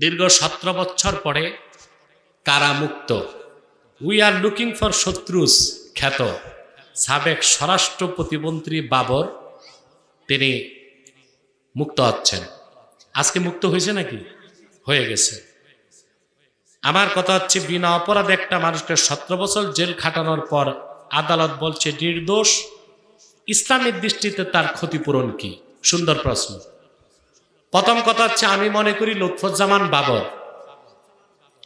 দীর্ঘ সতেরো বছর পরে কারামুক্ত। উই আর লুকিং ফর শত্রুস খ্যাত সাবেক স্বরাষ্ট্র প্রতিমন্ত্রী বাবর। তিনি মুক্ত হচ্ছেন। আজকে মুক্ত হয়েছে নাকি? হয়ে গেছে। আমার কথা হচ্ছে, বিনা অপরাধে একটা মানুষকে সতেরো বছর জেল খাটানোর পর আদালত বলছে, নির্দোষ। ইসলামের দৃষ্টিতে তার ক্ষতিপূরণ কি? সুন্দর প্রশ্ন। প্রথম কথা হচ্ছে, আমি মনে করি লুৎফুজ্জামান বাবর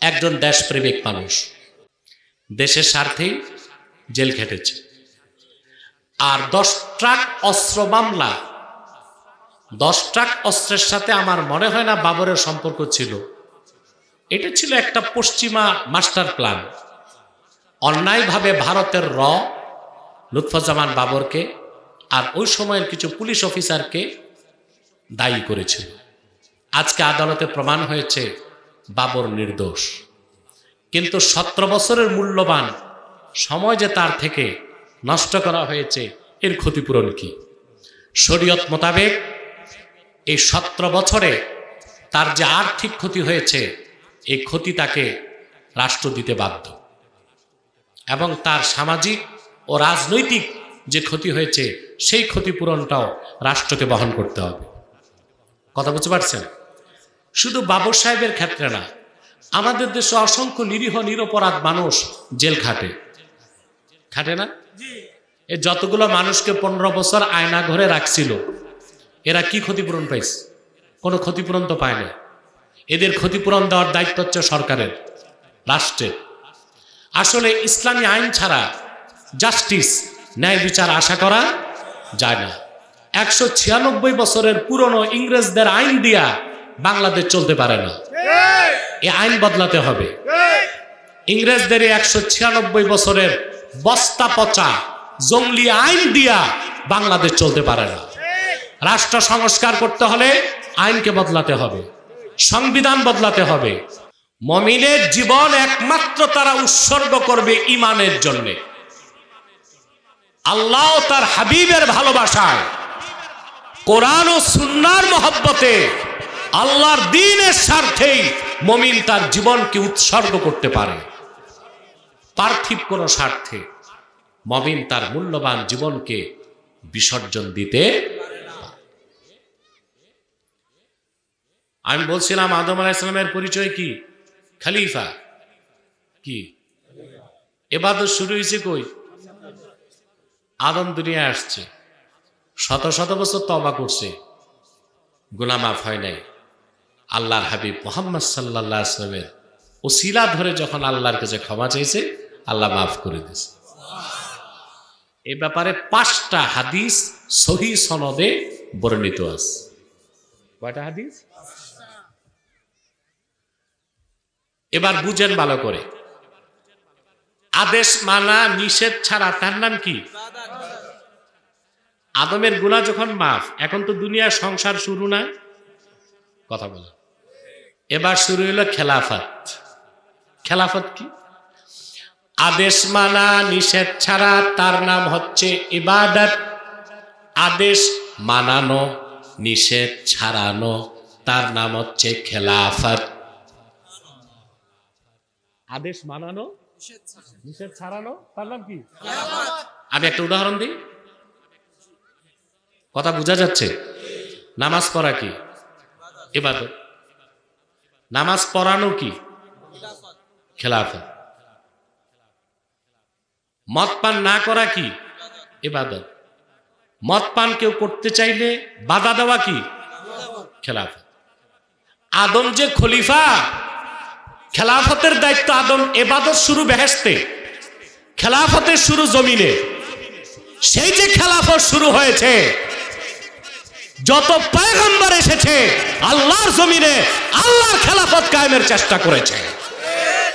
একজন দেশপ্রেমিক মানুষ। দেশের স্বার্থেই জেল খেটেছে। আর দশ ট্রাক অস্ত্র মামলা, দশ ট্রাক অস্ত্রের সাথে আমার মনে হয় না বাবরের সম্পর্ক ছিল। এটা ছিল একটা পশ্চিমা মাস্টার প্ল্যান। অন্যায়ভাবে ভারতের র লুৎফুজ্জামান বাবরকে আর ওই সময়ের কিছু পুলিশ অফিসারকে দায়ী করেছিল আজকে আদালতে প্রমাণ হয়েছে বাবর নির্দোষ। কিন্তু সতেরো বছরের মূল্যবান সময় যে তার থেকে নষ্ট করা হয়েছে, এর ক্ষতিপূরণ কি? শরীয়ত মোতাবেক এই সতেরো বছরে তার যে আর্থিক ক্ষতি হয়েছে, এই ক্ষতি তাকে রাষ্ট্র দিতে বাধ্য। এবং তার সামাজিক ও রাজনৈতিক যে ক্ষতি হয়েছে, সেই ক্ষতিপূরণটাও রাষ্ট্রকে বহন করতে হবে। কথা বুঝতে পারছেন? শুধু বাবর সাহেবের ক্ষেত্রে না, আমাদের দেশে অসংখ্য নিরীহ নিরপরাধ মানুষ জেল খাটে। খাটে না? এ যতগুলো মানুষকে পনেরো বছর আয়না ঘরে রাখছিল, এরা কি ক্ষতিপূরণ পাইছে কোনো ক্ষতিপূরণ তো পায় না এদের ক্ষতিপূরণ দেওয়ার দায়িত্ব হচ্ছে সরকারের, রাষ্ট্রের। আসলে ইসলামী আইন ছাড়া জাস্টিস ন্যায় বিচার আশা করা যায় না। একশো ছিয়ানব্বই বছরের পুরনো ইংরেজদের আইন দিয়া বাংলাদেশ চলতে পারে না। এই আইন বদলাতে হবে। ইংরেজদের একশো ছিয়ানব্বই বছরের বস্তা পচা জঙ্গলি আইন দিয়া বাংলাদেশ চলতে পারে না। রাষ্ট্র সংস্কার করতে হলে আইনকে বদলাতে হবে সংবিধান বদলাতে হবে। মমিনের জীবন একমাত্র তারা উৎসর্গ করবে ইমানের জন্যে। আল্লাহ তার হাবিবের ভালোবাসায় কোরআন ও সুন্নার মহব্বতে আল্লাহর দিনের স্বার্থেই মমিন তার জীবনকে উৎসর্গ করতে পারে। পার্থিব কোনো স্বার্থে মমিন তার মূল্যবান জীবনকে বিসর্জন দিতে আমি বলছিলাম, আদম আলাহ ইসলামের পরিচয় কি? খালিফা। কি? এবাদত শুরু হয়েছে কই? আদম দুনিয়ায় আসছে। শত শত বছর তবা করছে। গোলামাফ হয় নাই। আল্লাহর হাবিব মোহাম্মদ সাল্লাহ আসলামের ওসিলা ধরে যখন আল্লাহর কাছে ক্ষমা চাইছে, আল্লাহ মাফ করে দিয়েছে। এ ব্যাপারে পাঁচটা হাদিস সহি সনদে বর্ণিত আছে। কয়টা হাদিস? এবার বুঝেন ভালো করে। আদেশ মানা নিষেধ ছাড়া তার নাম কি? আদমের গুণা যখন মাফ এখন তো দুনিয়ার সংসার শুরু না? কথা বলা। এবার শুরু হলো খেলাফত। খেলাফত কি? আদেশ মানা নিষেধ ছাড়া তার নাম হচ্ছে ইবাদত। আদেশ মানানো নিষেধ ছাড়ানো তার নাম হচ্ছে খেলাফত। আদেশ মানানো নিষেধ ছাড়ানো। তার নাম কি? আমি একটা উদাহরণ দিই। কথা বোঝা যাচ্ছে? নামাজ পড়া কি? এবাদত নামাজ পড়ানো কি? খেলাফত। মদ পান না করা কি? এবাদত মদ পান কেউ করতে চাইলে বাধা দেওয়া কি? খেলাফত। আদম যে খলিফা, খেলাফতের দায়িত্ব আদম এবাদত শুরু বেহেস্তে খেলাফতের শুরু জমিনে। সেই যে খেলাফত শুরু হয়েছে যত পয়গম্বর এসেছে, আল্লাহর জমিনে আল্লাহর খেলাফত কায়েমের চেষ্টা করেছে।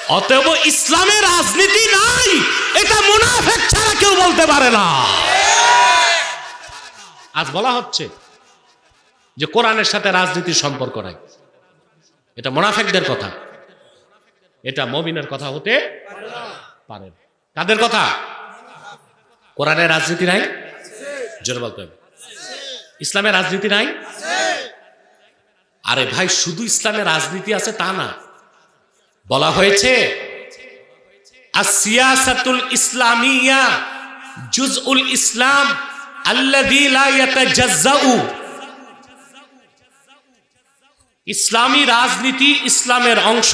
অতএব ইসলামের রাজনীতি নাই, এটা মুনাফেক ছাড়া কেউ বলতে পারে না। আজ বলা হচ্ছে যে কোরআনের সাথে রাজনীতির সম্পর্ক নাই। এটা মোনাফেকদের কথা। এটা মমিনের কথা হতে পারে। কাদের কথা? কোরআনের রাজনীতি নাই? জোরে বলতে হবে। ইসলামের রাজনীতি নাই? আরে ভাই, শুধু ইসলামে রাজনীতি আছে তা না। বলা হয়েছে ইসলামিয়া ইসলাম ইসলামী রাজনীতি ইসলামের অংশ।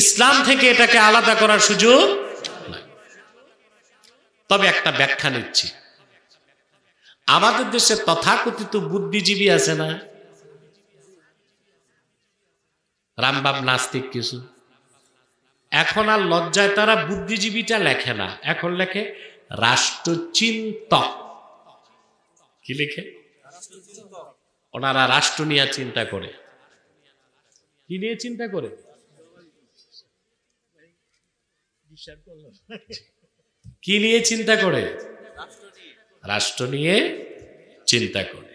ইসলাম থেকে এটাকে আলাদা করার সুযোগ তবে একটা ব্যাখ্যা নিচ্ছি। আমাদের দেশে তথাকথিত বুদ্ধিজীবী আছে না? রামবাব নাস্তিক কিছু। এখন আর লজ্জায় তারা বুদ্ধিজীবীটা লেখে না। এখন লেখে রাষ্ট্রচিন্তক। কি লিখে? ওনারা রাষ্ট্র নিয়ে চিন্তা করে। কি নিয়ে চিন্তা করে? কি নিয়ে চিন্তা করে? রাষ্ট্র নিয়ে চিন্তা করে।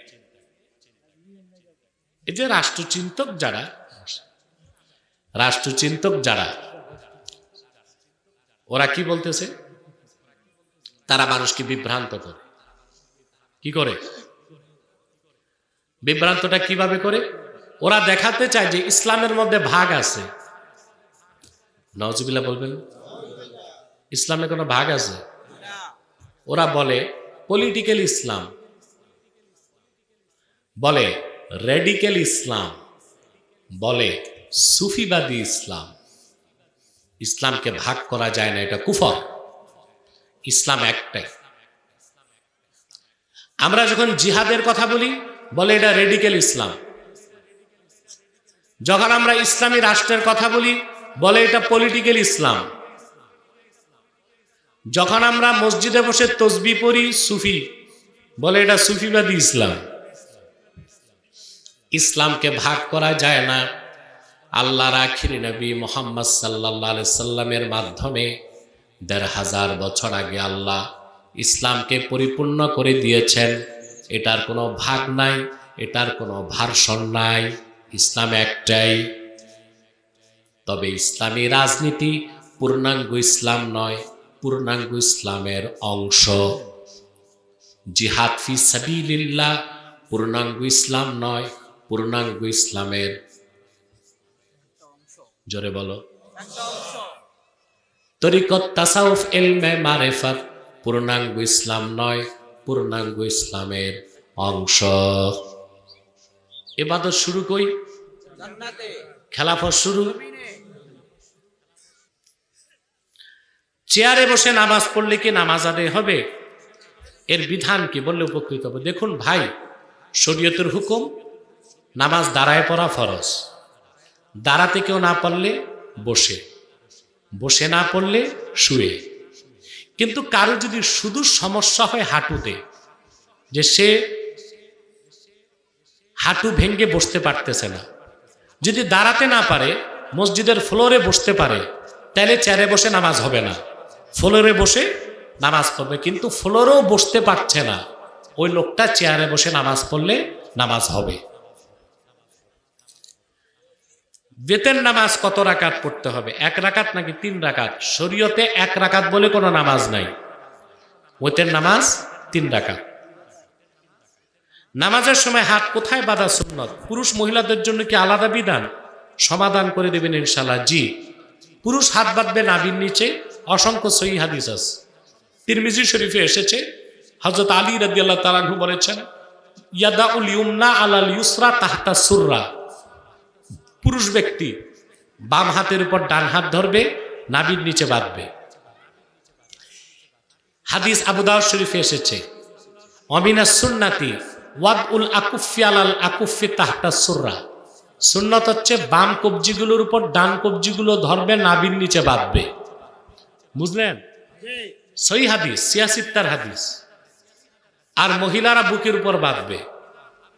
এই যে রাষ্ট্রচিন্তক যারা রাষ্ট্রচিন্তক যারা, ওরা কি বলতেছে? তারা মানুষকে বিভ্রান্ত করে। কি করে? বিভ্রান্তটা কীভাবে করে? ওরা দেখাতে চায় যে ইসলামের মধ্যে ভাগ আছে। নজবিল্লা বলবেন? ইসলামে কোনো ভাগ আছে? ওরা বলে পলিটিক্যাল ইসলাম বলে রেডিক্যাল ইসলাম বলে সুফিবাদী ইসলাম ইসলামকে ভাগ করা যায় না, এটা কুফর। ইসলাম একটাই। আমরা যখন জিহাদের কথা বলি, বলে এটা রেডিক্যাল ইসলাম যখন আমরা ইসলামী রাষ্ট্রের কথা বলি, বলে এটা পলিটিক্যাল ইসলাম যখন আমরা মসজিদে বসে তসবি পড়ি, সুফি, বলে এটা সুফিবাদী ইসলাম। ইসলামকে ভাগ করা যায় না। আল্লাহর আখির নবী মোহাম্মদ সাল্লাহ সাল্লামের মাধ্যমে দেড় হাজার বছর আগে আল্লাহ ইসলামকে পরিপূর্ণ করে দিয়েছেন। এটার কোনো ভাগ নাই, এটার কোনো ভার্সন নাই, ইসলাম একটাই। তবে ইসলামী রাজনীতি পূর্ণাঙ্গ ইসলাম নয়। পূর্ণাঙ্গ ইসলামের অংশ। জিহাদ ফি সাবিলিল্লাহ পূর্ণাঙ্গ ইসলাম নয়, পূর্ণাঙ্গ ইসলামের জোরে বলো। তরিকত তাসাউফ এলমে মারেফাত পূর্ণাঙ্গ ইসলাম নয়, পূর্ণাঙ্গ ইসলামের অংশ। এবাদত শুরু কই? খেলাফত শুরু? চেয়ারে বসে নামাজ পড়লে কি নামাজ আদায় হবে? এর বিধান কি? বললে উপকৃত হবে। দেখুন ভাই, শরীয়তের হুকুম, নামাজ দাঁড়ায় পড়া ফরজ। দাঁড়াতে কেউ না পারলে বসে। বসে না পড়লে শুয়ে। কিন্তু কারও যদি শুধু সমস্যা হয় হাঁটুতে, যে সে হাঁটু ভেঙ্গে বসতে পারতেছে না। যদি দাঁড়াতে না পারে, মসজিদের ফ্লোরে বসতে পারে, তাহলে চেয়ারে বসে নামাজ হবে না। ফ্লোরে বসে নামাজ পড়বে, কিন্তু ফ্লোরেও বসতে পারছে না। ওই লোকটা চেয়ারে বসে নামাজ পড়লে নামাজ হবে। বেতের নামাজ কত রাকাত পড়তে হবে? এক রাকাত নাকি তিন রাকাত? শরীয়তে এক রাকাত বলে কোনো নামাজ নাই। ওতের নামাজ তিন রাকাত। নামাজের সময় হাত কোথায় বাঁধা সুন্নত? পুরুষ মহিলাদের জন্য কি আলাদা বিধান? সমাধান করে দেবেন ইনশাল্লাহ জি। পুরুষ হাত বাঁধবে নাবির নিচে অসংখ্য সই হাদিস আছে। তিরমিজি শরীফে এসেছে হজরত আলী রাদি আল্লাহ তালাহু বলেছেন ইয়াদা উল ইউমনা আলাল ইউসরা তাহতা সুররা। পুরুষ ব্যক্তি বাম হাতের উপর ডান হাত ধরবে নাবির নিচে বাঁধবে। হাদিস আবুদাউদ শরীফে এসেছে, অমিনা সুন্নাতি ওয়াদ উল আকুফি আলাল আকুফি তাহতা সুররা। সুন্নত হচ্ছে বাম কবজিগুলোর উপর ডান কবজিগুলো ধরবে নাবির নিচে বাঁধবে। বুঝলেন? সই হাদিস, সিয়াসিত্তার হাদিস। আর মহিলারা বুকের উপর বাঁধবে।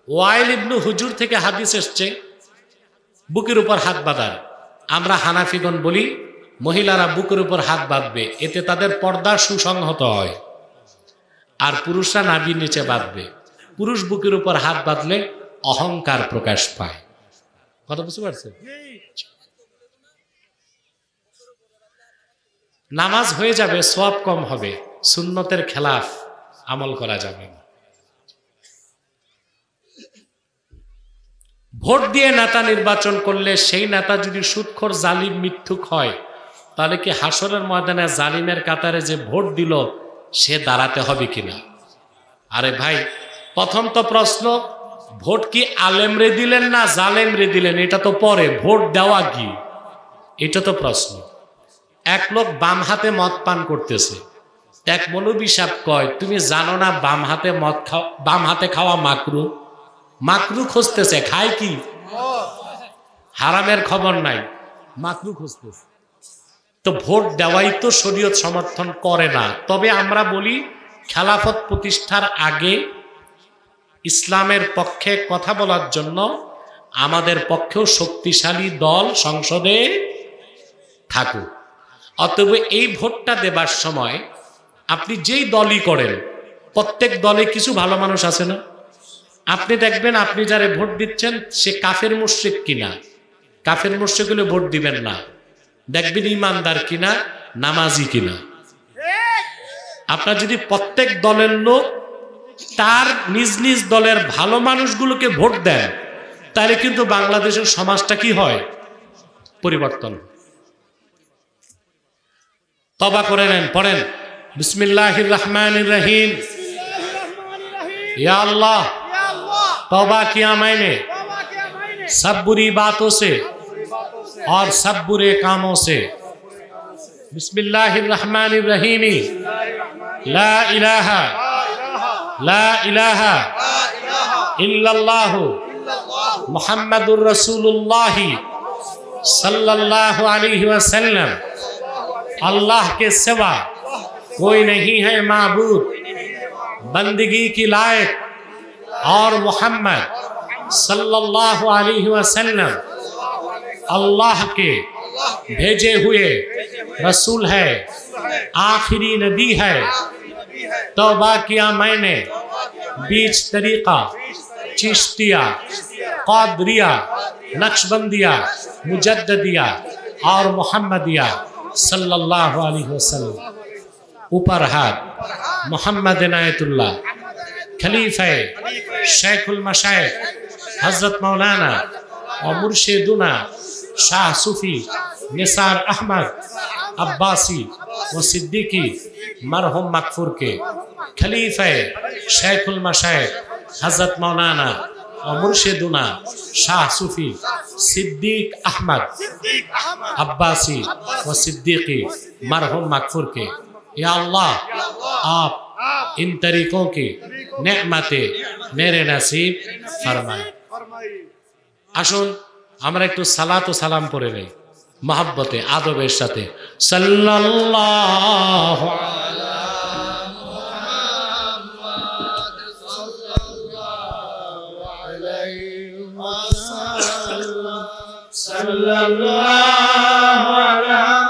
ওয়াইল ইবনু হুজুর থেকে হাদিস এসছে, বুকের উপর হাত বাঁধার। আমরা হানাফিগণ বলি, মহিলারা বুকের উপর হাত বাঁধবে, এতে তাদের পর্দা সুসংহত হয়। আর পুরুষরা নাবির নিচে বাঁধবে। পুরুষ বুকের উপর হাত বাঁধলে অহংকার প্রকাশ পায়। কথা বুঝতে পারছেন? নামাজ হয়ে যাবে সব কম হবে, সুন্নতের খেলাফ আমল করা যাবে না। ভোট দিয়ে নেতা নির্বাচন করলে সেই নেতা যদি সুৎখর জালিম মিথ্যুক হয়, তাহলে কি হাসরের ময়দানে জালিমের কাতারে যে ভোট দিল, সে দাঁড়াতে হবে কিনা? আরে ভাই, প্রথম তো প্রশ্ন, ভোট কি আলেমরে দিলেন না জালেমরে দিলেন? এটা তো পরে, ভোট দেওয়া কি? এটা তো প্রশ্ন। এক লোক বাম হাতে মদ পান করতেছে। এক মৌলবী সাহেব কয়, তুমি জানো না বাম হাতে মদ খাওয়া বাম হাতে খাওয়া মাকরু? মাকরু খুঁজতেছে, খায় কি? হারামের খবর নাই, মাকরু খুঁজতেছে। তো ভোট দেওয়াই তো শরীয়ত সমর্থন করে না। তবে আমরা বলি, খেলাফত প্রতিষ্ঠার আগে ইসলামের পক্ষে কথা বলার জন্য আমাদের পক্ষেও শক্তিশালী দল সংসদে থাকুক। অতএব এই ভোটটা দেবার সময় আপনি যেই দলই করেন, প্রত্যেক দলে কিছু ভালো মানুষ আছে না? আপনি দেখবেন আপনি যারে ভোট দিচ্ছেন সে কাফের মুশ্রিক কিনা? কাফের মুশ্রিক হলে ভোট দিবেন না। দেখবেন ইমানদার কিনা, নামাজি কিনা? আপনার যদি প্রত্যেক দলের লোক তার নিজ নিজ দলের ভালো মানুষগুলোকে ভোট দেন, তাহলে কিন্তু বাংলাদেশের সমাজটা কি হয়? পরিবর্তন। তবা করে নেন পড়েন বিসমিল্লাহ রহমান রহিম या अल्लाह तौबा किया मैंने सब बुरी बातों से और सब बुरे कामों से बिस्मिल्लाहिर्रहमानिर्रहीम ला इलाहा ला इलाहा इल्लल्लाह मुहम्मदुर रसूलुल्लाह सल्लल्लाहु अलैहि वसल्लम अल्लाह के सिवा कोई नहीं है माबूद। बंदगी की लायक और मोहम्मद सल्लल्लाहु अलैहि वसल्लम अल्लाह के भेजे हुए रसूल है, आखिरी नबी है। तौबा किया मैंने, बीच तरीका, चिश्तिया, कादरिया, नक्शबंदिया मुजद्दिया और मोहम्मदिया। সাল্লাহ আলী হোসাল্লাম উপার হাত, মোহাম্মদ এনায়তুল্লাহ খলিফায় শেখুল মাশায়েখ হজরত মৌলানা ও মুর্শিদুনা শাহ সুফি, নিসার আহমদ, আব্বাসি ও সিদ্দিকি, মারহুম মাকফুরকে খলিফায় শেখুল মাশায়েখ হজরত মৌলানা ও শাহ সুফি सूफी सिद्दीक अहमद अब्बासी व सिद्दीकी मरहुम मकफूर के या अल्लाह आप इन तरीकों की नेमते मेरे नसीब फरमाए আসুন আমরা একটু সালাত ও সালাম পড়ে নেই মহাব্বতে আদবের সাথে সাল্লাল্লাহু sallallahu ala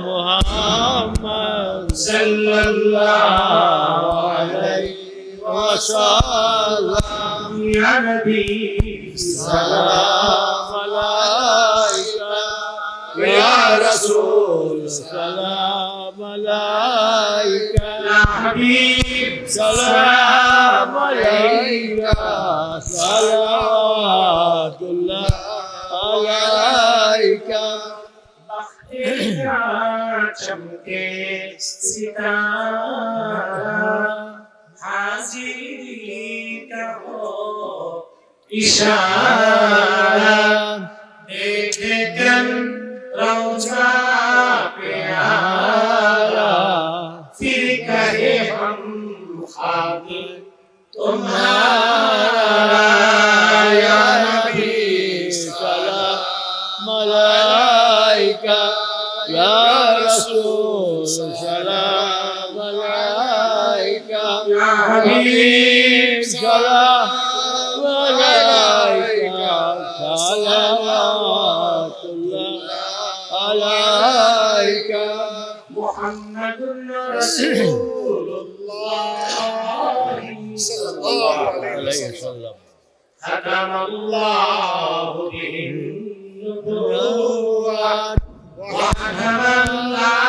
Muhammad sallallahu alayhi wa sallam ya Nabi salam alayka ya Rasul salam alayka ya Habib salam alayka salam चमके सितारा हाजिरी का हो इशारा ختم الله به النبوات وختم الله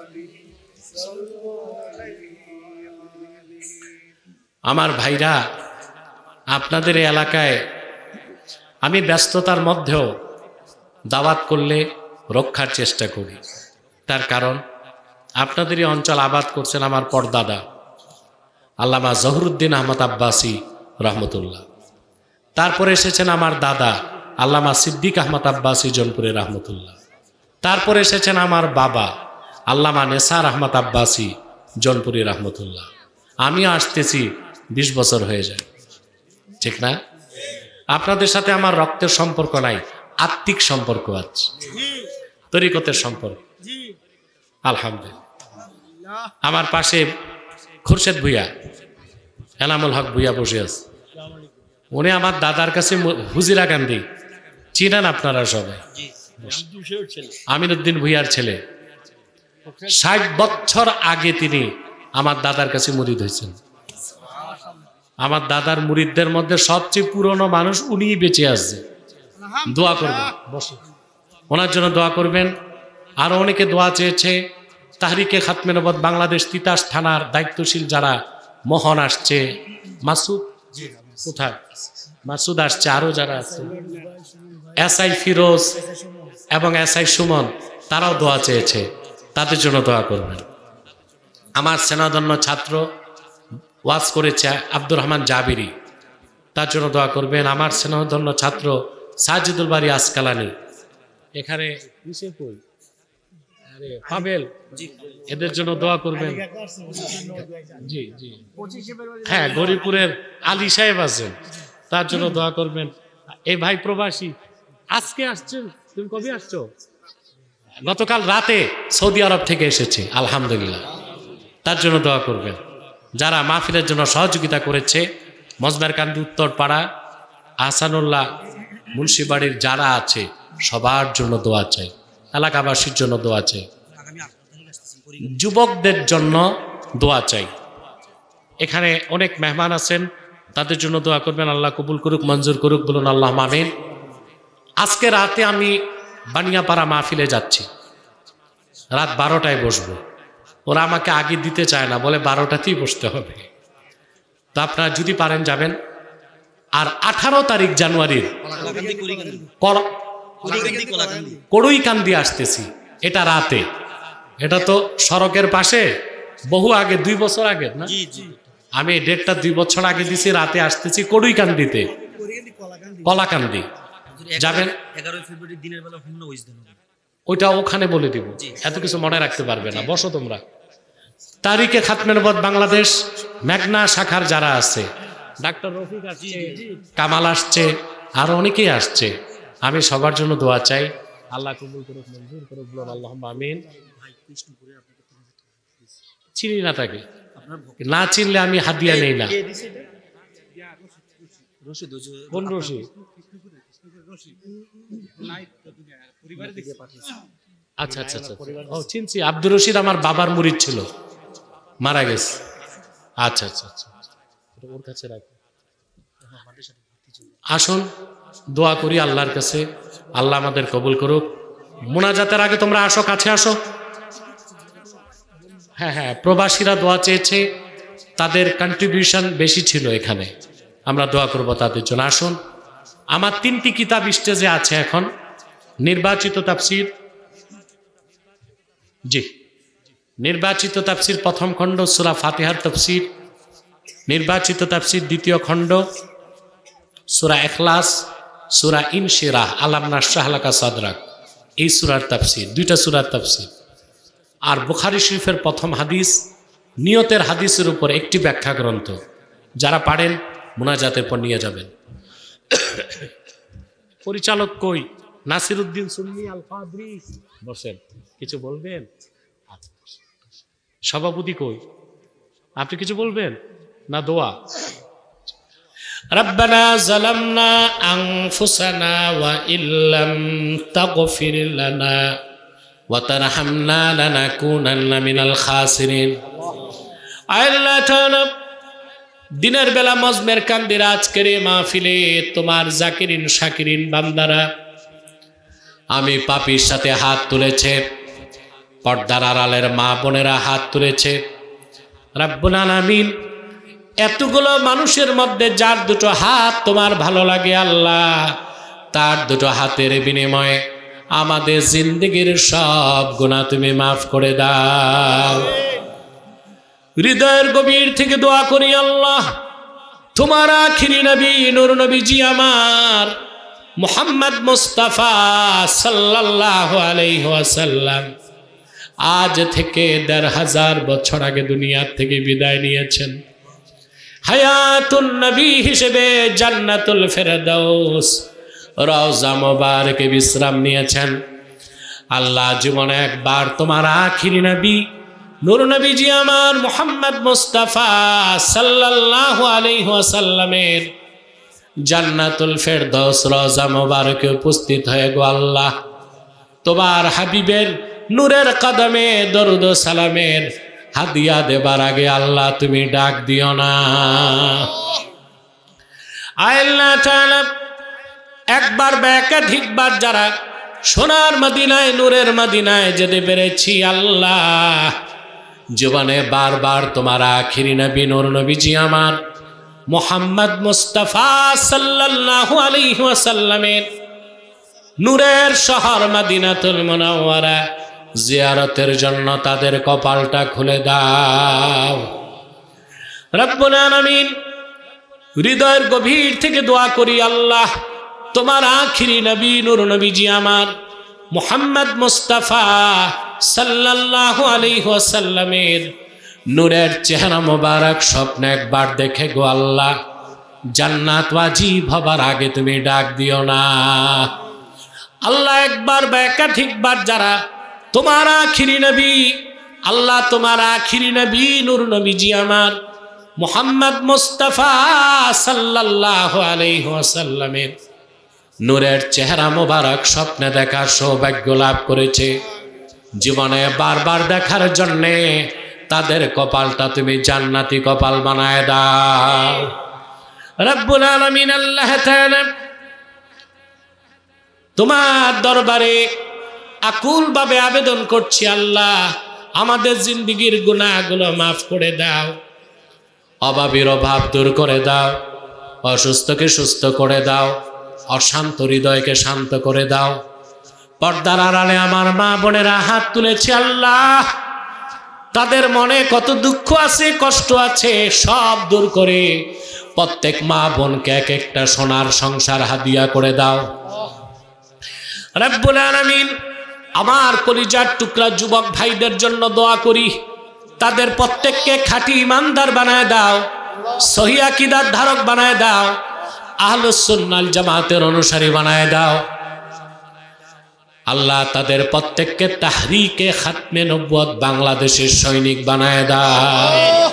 আমার ভাইরা, আপনাদের এলাকায় আমি ব্যস্ততার মধ্যেও দাওয়াত করলে রক্ষার চেষ্টা করি। তার কারণ, আপনাদের এই অঞ্চল আবাদ করছেন আমার পরদাদা, আল্লামা জহরুদ্দিন আহমদ আব্বাসী রহমতুল্লাহ। তারপরে এসেছেন আমার দাদা, আল্লামা সিদ্দিক আহমদ আব্বাসী জনপুরে রহমতুল্লাহ। তারপরে এসেছেন আমার বাবা আল্লামা নেসার আহমদ আব্বাসী জনপুরি রহমতুল্লাহ। আমিও আসতেছি বিশ বছর হয়ে যায়। ঠিক না? আপনাদের সাথে আমার রক্তের সম্পর্ক নাই আত্মিক সম্পর্ক আছে। তরিকতের সম্পর্ক। আলহামদুলিল্লাহ। আমার পাশে খুরশেদ ভুইয়া এনামুল হক ভুইয়া বসে আছে। উনি আমার দাদার কাছে হুজিরা গান্ধী। চিনেন আপনারা সবাই? আমিনুদ্দিন ভুইয়ার ছেলে। ষাট বছর আগে তিনি আমার দাদার কাছে মুরিদ হয়েছেন। আমার দাদার মুরিদদের মধ্যে সবচেয়ে পুরনো মানুষ উনিই বেঁচে আসছে দোয়া করবেন বসে। ওনার জন্য দোয়া করবেন। আরও অনেকে দোয়া চেয়েছে তাহরিকে খাতমে নবদ বাংলাদেশ তিতাস থানার দায়িত্বশীল যারা মোহন আসছে। মাসুদ? কোথায়? মাসুদ আসছে আরও যারা আছে। এস আই ফিরোজ এবং এস আই সুমন তারাও দোয়া চেয়েছে। তাদের জন্য দোয়া করবেন। আমার সেনাধন্য ছাত্র ওয়াজ করেছে আব্দুর রহমান জাবিরি। তার জন্য দোয়া করবেন। আমার স্নেহধন্য ছাত্র সাজিদুল বাড়ি আসকালানি। এখানে পাবেল? এদের জন্য দোয়া করবেন। জি জি। হ্যাঁ গরিপুরের আলী সাহেব আছেন। তার জন্য দোয়া করবেন। এই ভাই প্রবাসী আজকে আসছেন? তুমি কবে আসছো? গতকাল রাতে সৌদি আরব থেকে এসেছে, আলহামদুলিল্লাহ। তার জন্য দোয়া করবেন। যারা মাহফিলের জন্য সহযোগিতা করেছে, মজমের কান্দি, উত্তরপাড়া, আহসানুল্লাহ মুন্সিবাড়ির যারা আছে, সবার জন্য দোয়া চাই। এলাকাবাসীর জন্য দোয়া চাই। যুবকদের জন্য দোয়া চাই। এখানে অনেক মেহমান আছেন, তাদের জন্য দোয়া করবেন, আল্লাহ কবুল করুক, মঞ্জুর করুক, বলুন আল্লাহ মামিন আজকে রাতে আমি বানিয়াপাড়া মাহফিলে যাচ্ছি। রাত বারোটায় বসবো। ওরা আমাকে আগে দিতে চায় না বলে বারোটাতেই বসতে হবে। তো আপনারা যদি পারেন যাবেন। আর আঠারো তারিখ জানুয়ারির কলাকান্দি করিকান্দি কর- করিকান্দি কলাকান্দি কড়ুইকান্দি আসতেছি এটা রাতে। এটা তো সড়কের পাশে বহু আগে দুই বছর আগে না? আমি ডেটটা দুই বছর আগে দিছি রাতে আসতেছি কড়ুইকান্দিতে। কলাকান্দি। যাবেন? এগারোই ফেব্রুয়ারি দিনের বেলা ভিন্ন ওইটা ওখানে বলে দিব। এত কিছু মনে রাখতে পারবে না। বসো তোমরা। তারিখে খাতমেনবদ বাংলাদেশ মেঘনা শাখার যারা আছে ডাক্তার রফিক আসছে কামাল আসছে আরও অনেকেই আসছে। আমি সবার জন্য দোয়া চাই। আল্লাহ কবুল করুক মঞ্জুর করুক বলুন আল্লাহ আমিন। চিনি না তাকে। না চিনলে আমি হাদিয়া নেই না। কোন রশি আচ্ছা আচ্ছা আচ্ছা ও চিনছি আব্দুর রশিদ আমার বাবার মুরিদ ছিল। মারা গেছে। আচ্ছা আচ্ছা আচ্ছা ওর কাছে রাখো। আসুন দোয়া করি আল্লাহর কাছে। আল্লাহ আমাদের কবুল করুক। মোনাজাতের আগে তোমরা আসো কাছে আসো। হ্যাঁ হ্যাঁ প্রবাসীরা দোয়া চেয়েছে। তাদের কন্ট্রিবিউশন বেশি ছিল এখানে। আমরা দোয়া করব তাদের জন্য। আসুন। আমার তিনটি কিতাব স্টেজে আছে এখন। নির্বাচিত তাফসির। জি। নির্বাচিত তাফসির প্রথম খণ্ড, সুরা ফাতেহার তফসির। নির্বাচিত তাফসির দ্বিতীয় খণ্ড, সুরা এখলাস সুরা ইনশিরাহ, আলাম নাশাহলাকা সাদরাক। এই সুরার তাফসির, দুইটা সুরার তাফসির। আর বুখারি শরীফের প্রথম হাদিস, নিয়তের হাদিসের উপর একটি ব্যাখ্যা গ্রন্থ যারা পারেন, মোনাজাতের পর নিয়ে যাবেন। পরিচালক কই নাসির উদ্দিন সুন্নি আল কাদরি বসেন কিছু বলবেন আচ্ছা, বসেন। সভাপতি কই আপনি কিছু বলবেন না দোয়া ربنا ظلمنا أنفسنا وإن لم تغفر لنا وترحمنا لنكونن من الخاسرين আল্লাহ তাআলা দিনের বেলা মজমের কান্দির আজকের এই মাহফিলে তোমার জাকিরিন, শাকিরিন বান্দারা। আমি পাপির সাথে হাত তুলেছে, পর্দার আড়ালের মা বোনেরা হাত তুলেছে। রাব্বুল আলামিন, এতগুলো মানুষের মধ্যে যার দুটো হাত তোমার ভালো লাগে আল্লাহ, তার দুটো হাতের বিনিময়ে আমাদের জিন্দগির সব গুণা তুমি মাফ করে দাও। হৃদয়ের গভীর থেকে দোয়া করি আল্লাহ। তোমার আখিরি নবী, নুর নবীজি আমার, মোহাম্মদ মুস্তাফা সাল্লাল্লাহু আলাইহি ওয়াসাল্লাম, আজ থেকে দেড় হাজার বছর আগে দুনিয়ার থেকে বিদায় নিয়েছেন। হায়াতুন নবী হিসেবে জান্নাতুল ফেরদৌস রওজা মোবারকে বিশ্রাম নিয়েছেন। আল্লাহ জীবনে একবার তোমার আখিরি নবী নুর নবীজি আমার মোহাম্মদ মুস্তাফা সাল্লাল্লাহু আলাইহি ওয়াসাল্লামের জান্নাতুল ফেরদৌস রওজা মোবারকে উপস্থিত হয়ে গো আল্লাহ। তোমার হাবিবের নূরের কদমে দরুদ সালামের হাদিয়া দেবার আগে আল্লাহ তুমি ডাক দিও না। একবার বা একাধিকবার যারা সোনার মদিনায়, নূরের মদিনায় যেতে পেরেছি আল্লাহ। জীবনে বারবার তোমার আখিরি নবী, নূর নবীজি আমার। মোহাম্মদ মুস্তাফা সাল্লাল্লাহু আলাইহি ওয়াসাল্লামের নূরের শহর মদিনাতুল মুনাওয়ারা জিয়ারতের জন্য তাদের কপালটা খুলে দাও। রব্বুল আলামিন হৃদয়ের গভীর থেকে দোয়া করি, আল্লাহ তোমার আখিরি নবী, নূর নবীজি আমার, মোহাম্মদ মুস্তাফা সাল্লাল্লাহু আলাইহি ওয়াসাল্লামের নূরের চেহারা মোবারক স্বপ্ন একবার দেখে গো আল্লাহ। জান্নাত ওয়াজিব হবার আগে তুমি ডাক দিও না। আল্লাহ একবার বা একাধিকবার যারা তোমার আখিরি নবী, আল্লাহ তোমার আখিরি নবী, নূর নবীজি আমার, মোহাম্মদ মুস্তাফা আলাইহি ওয়াসাল্লামের নূরের চেহারা মোবারক স্বপ্নে দেখার সৌভাগ্য লাভ করেছে। জীবনে বারবার দেখার জন্যে তাদের কপালটা তুমি জান্নাতি কপাল বানায় দাও। আলামিন আল্লাহ তোমার দরবারে আকুলভাবে আবেদন করছি, আল্লাহ আমাদের জিন্দিগির গুণাগুলো মাফ করে দাও, অভাবের অভাব দূর করে দাও, অসুস্থকে সুস্থ করে দাও, অশান্ত হৃদয়কে শান্ত করে দাও পর্দার আড়ালে আমার মা বোনেরা হাত তুলেছে, আল্লাহ। তাদের মনে কত দুঃখ আছে, কষ্ট আছে, সব দূর করে প্রত্যেক মা বোনকে এক একটা সোনার সংসার হাদিয়া করে দাও। রব্বুল আলামিন, আমার কলিজার টুকরা যুবক ভাইদের জন্য দোয়া করি। তাদের প্রত্যেককে খাঁটি ইমানদার বানায় দাও সহিয়া কিদার ধারক বানায় দাও আহলুসুন্নাল জামাতের অনুসারী বানায় দাও। আল্লাহ তাদের প্রত্যেককে তাহরিকে খাতমে নব্বত বাংলাদেশের সৈনিক বানায় দাও।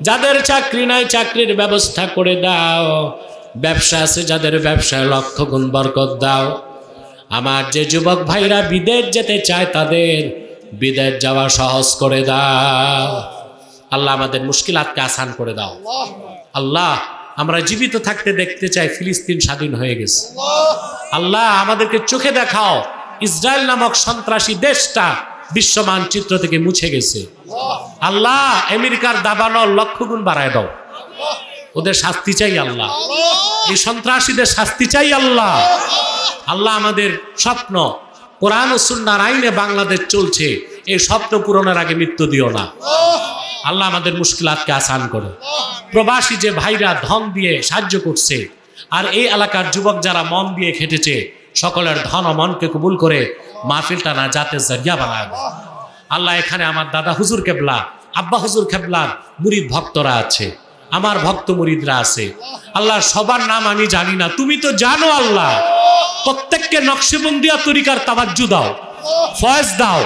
যাদের চাকরি নাই, চাকরির ব্যবস্থা করে দাও। ব্যবসা আছে, যাদের ব্যবসায় লক্ষ গুণ বরকত দাও। আমার যে যুবক ভাইরা বিদেশ যেতে চায়, তাদের বিদেশ যাওয়া সহজ করে দাও। আল্লাহ আমাদের মুশকিলাতকে আসান করে দাও। আল্লাহ আমরা জীবিত থাকতে দেখতে চাই, ফিলিস্তিন স্বাধীন হয়ে গেছে। আল্লাহ আমাদেরকে চোখে দেখাও, ইসরায়েল নামক সন্ত্রাসী দেশটা বিশ্ব মানচিত্র থেকে মুছে গেছে। আল্লাহ আমেরিকার দাবানো লক্ষ গুণ বাড়ায় দাও। ওদের শাস্তি চাই আল্লাহ। এই সন্ত্রাসীদের শাস্তি চাই আল্লাহ। আল্লাহ আমাদের স্বপ্ন, কোরআন সুন্নার আইনে বাংলাদেশ চলছে। এই স্বপ্ন পূরণের আগে মৃত্যু দিও না। আল্লাহ আমাদের মুশকিলাতকে আসান করো। প্রবাসী যে ভাইরা ধন দিয়ে সাহায্য করছে, আর এই এলাকার যুবক যারা মন দিয়ে খেটেছে, সকলের ধন ও মনকে কবুল করে মাহফিলটা না যাতে জরিয়া বানায়। আল্লাহ এখানে আমার দাদা হুজুর কেবলা, আব্বা হুজুর কেবলার মুরিদ ভক্তরা আছে, আমার ভক্ত মুরিদরা আছে। আল্লাহ সবার নাম আমি জানি না, তুমি তো জানো আল্লাহ। প্রত্যেককে নকশেবন্দিয়া তরিকার তাবাজ্জু দাও, ফয়েজ দাও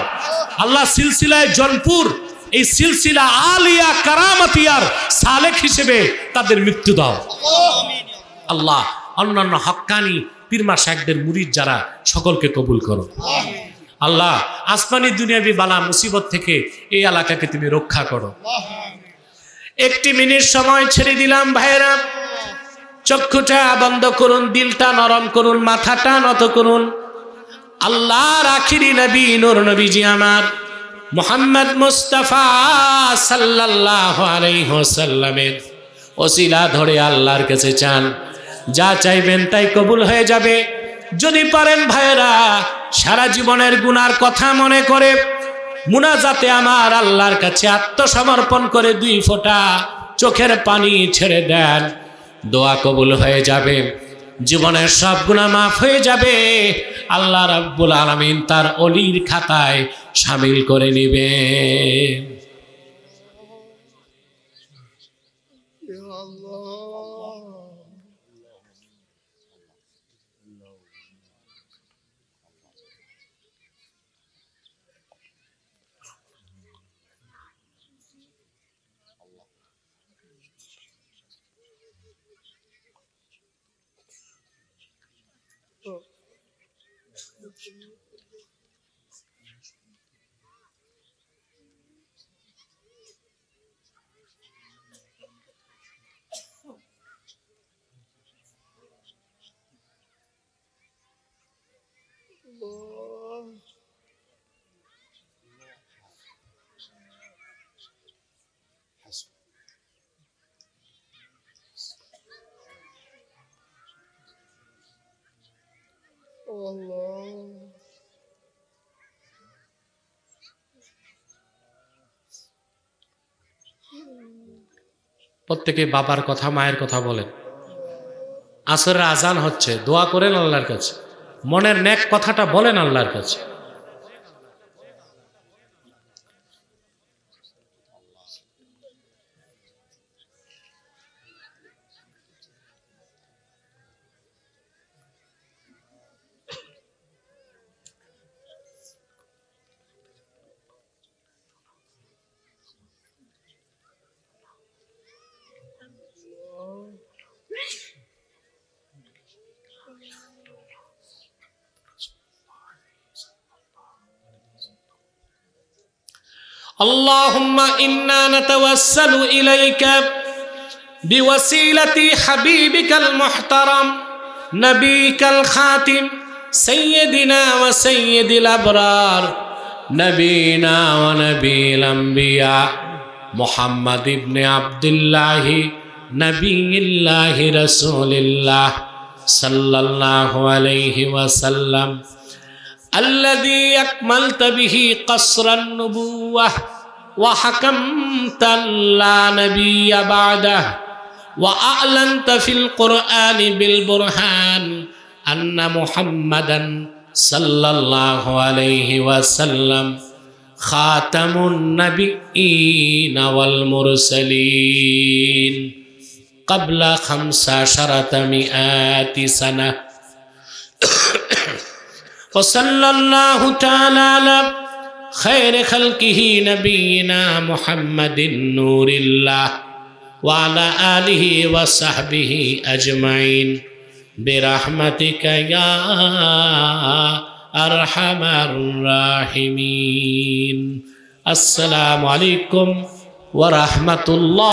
আল্লাহ সিলসিলায় জনপুর, এই সিলসিলা আলিয়া কারামাতিয়ার সালেক হিসেবে তাদের মৃত্যু দাও। আল্লাহ অন্যান্য হক্কানি পীরমা শাকদের মুরিদ যারা, সকলকে কবুল করো। আল্লাহ আসমানি দুনিয়াবি বালা মুসিবত থেকে এই এলাকাকে তুমি রক্ষা করো। একটি মিনিট সময় ছেড়ে দিলাম ভাইরা চক্ষুটা বন্ধ করুন, দিলটা নরম করুন, মাথাটা নত করুন। আল্লাহর আখিরি নবী, নূর নবীজি আমার। মোহাম্মদ মুস্তাফা সাল্লাল্লাহু আলাইহি ওয়াসাল্লামের ওসিলা ধরে আল্লাহর কাছে চান। যা চাইবেন তাই কবুল হয়ে যাবে। যদি পারেন ভাইরা সারা জীবনের গুনার কথা মনে করে মুনাজাতে আমার আল্লাহর কাছে আত্মসমর্পণ করে দুই ফোঁটা চোখের পানি ছেড়ে দেন। দোয়া কবুল হয়ে যাবে। জীবনের সব গুণা মাফ হয়ে যাবে। আল্লাহ রাব্বুল আলমিন তার অলির খাতায় সামিল করে নিবে Lord. প্রত্যেকে বাবার কথা, মায়ের কথা বলেন আসরের আজান হচ্ছে, দোয়া করেন আল্লাহর কাছে। মনের ন্যাক কথাটা বলেন আল্লাহর কাছে। اللهم إنا نتوسل إليك بوسيلة حبيبك المحترم نبيك الخاتم سيدنا وسيد الأبرار نبينا ونبي الأنبياء محمد بن عبد الله نبي الله رسول الله صلى الله عليه وسلم. الذي أكملت به قصر النبوة وحكمت لا نبي بعده وأعلنت في القرآن بالبرهان أن محمدا صلى الله عليه وسلم خاتم النبيين والمرسلين قبل خمس عشرة مئات سنة. وصلى الله تعالى على خير خلقه نبينا محمد نور الله وعلى آله وصحبه أجمعين برحمتك يا أرحم الراحمين السلام عليكم ورحمة الله